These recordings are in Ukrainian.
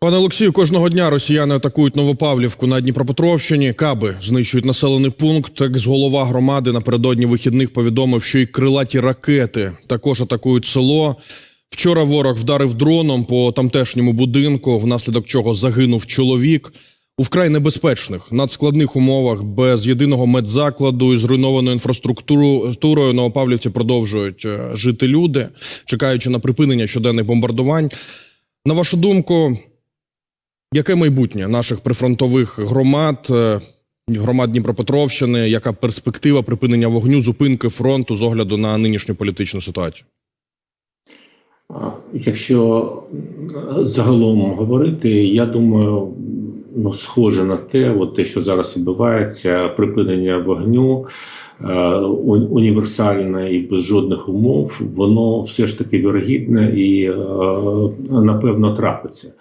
Пане Олексію, кожного дня росіяни атакують Новопавлівку на Дніпропетровщині. Каби знищують населений пункт. Екс-голова громади напередодні вихідних повідомив, що і крилаті ракети також атакують село. Вчора ворог вдарив дроном по тамтешньому будинку, внаслідок чого загинув чоловік. У вкрай небезпечних надскладних умовах без єдиного медзакладу і зруйнованою інфраструктурою Новопавлівці продовжують е, жити люди, чекаючи на припинення щоденних бомбардувань. На вашу думку, яке майбутнє наших прифронтових громад, е, громад Дніпропетровщини? Яка перспектива припинення вогню, зупинки фронту з огляду на нинішню політичну ситуацію? Якщо загалом говорити, я думаю, ну схоже на те, от те, що зараз відбувається, припинення вогню е, універсальне і без жодних умов, воно все ж таки вірогідне і е, напевно трапиться.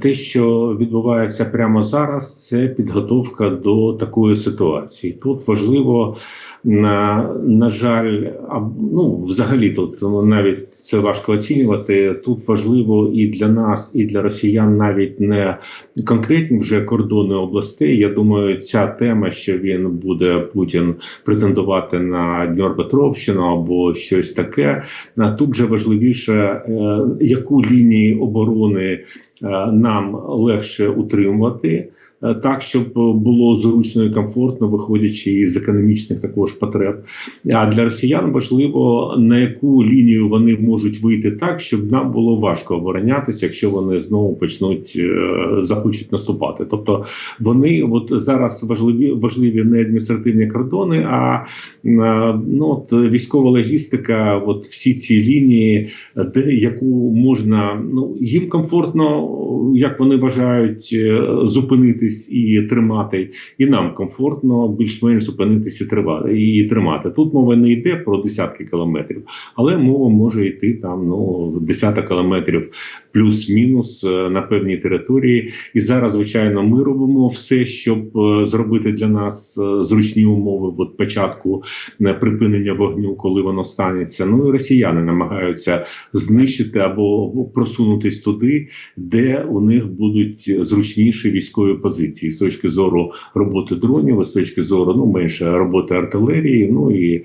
Те, що відбувається прямо зараз, це підготовка до такої ситуації. Тут важливо на, на жаль, ну взагалі тут навіть це важко оцінювати. Тут важливо і для нас, і для росіян навіть не конкретні вже кордони областей. Я думаю, ця тема, що він буде Путін претендувати на Дніпропетровщину або щось таке. Тут вже важливіше, е, яку лінію оборони е, нам легше утримувати. Е, Так, щоб було зручно і комфортно, виходячи із економічних також потреб. А для росіян важливо на яку лінію вони можуть вийти так, щоб нам було важко оборонятися, якщо вони знову почнуть е, захочуть наступати. Тобто вони от зараз важливі важливі не адміністративні кордони, а е, ну от військова логістика, от всі ці лінії, де яку можна ну їм комфортно, як вони вважають, е, зупинитись і тримати, і нам комфортно більш-менш зупинитися тривати і тримати. Тут мова не йде про десятки кілометрів, але мова може йти там ну десяток кілометрів плюс-мінус е, на певній території. І зараз, звичайно, ми робимо все, щоб е, зробити для нас е, зручні умови от початку припинення вогню, коли воно станеться. Ну і росіяни намагаються знищити або просунутись туди, де у них будуть зручніші військові позиції з точки зору роботи дронів, з точки зору ну менше роботи артилерії. Ну і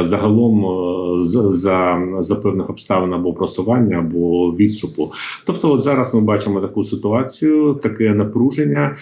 загалом е, з- за, за певних обставин або просування, або відступу. Тобто, от зараз ми бачимо таку ситуацію, таке напруження,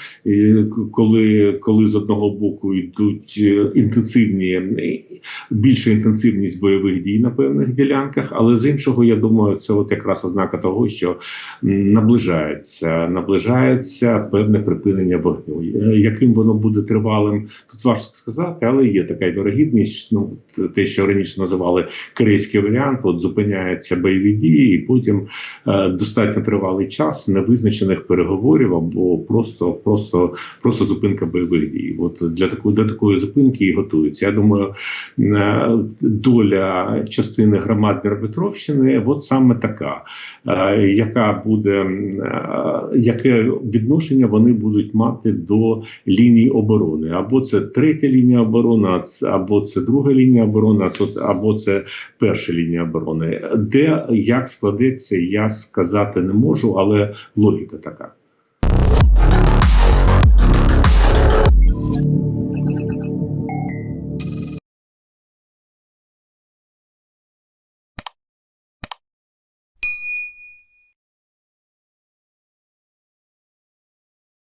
коли, коли з одного боку йдуть е, інтенсивні е, більша інтенсивність бойових дій на певних ділянках, але з іншого, я думаю, це от якраз ознака того, що наближається, наближається певне припинення вогню. Е, Яким воно буде тривалим, тут важко сказати, але є така вірогідність. Ну те, що раніше називали корейський варіант, от зупиняються бойові дії, і потім е, достатньо тривалий час невизначених переговорів або просто, просто, просто зупинка бойових дій. От для такої до такої зупинки і готуються. Я думаю, е, доля частини громад Дніпропетровщини от саме така, е, яка буде е, яке відношення вони будуть мати до лінії оборони, або це третя лінія оборони, або це друга лінія оборони, або це перша лінія оборони. Де як складеться, я сказати не можу, але логіка така.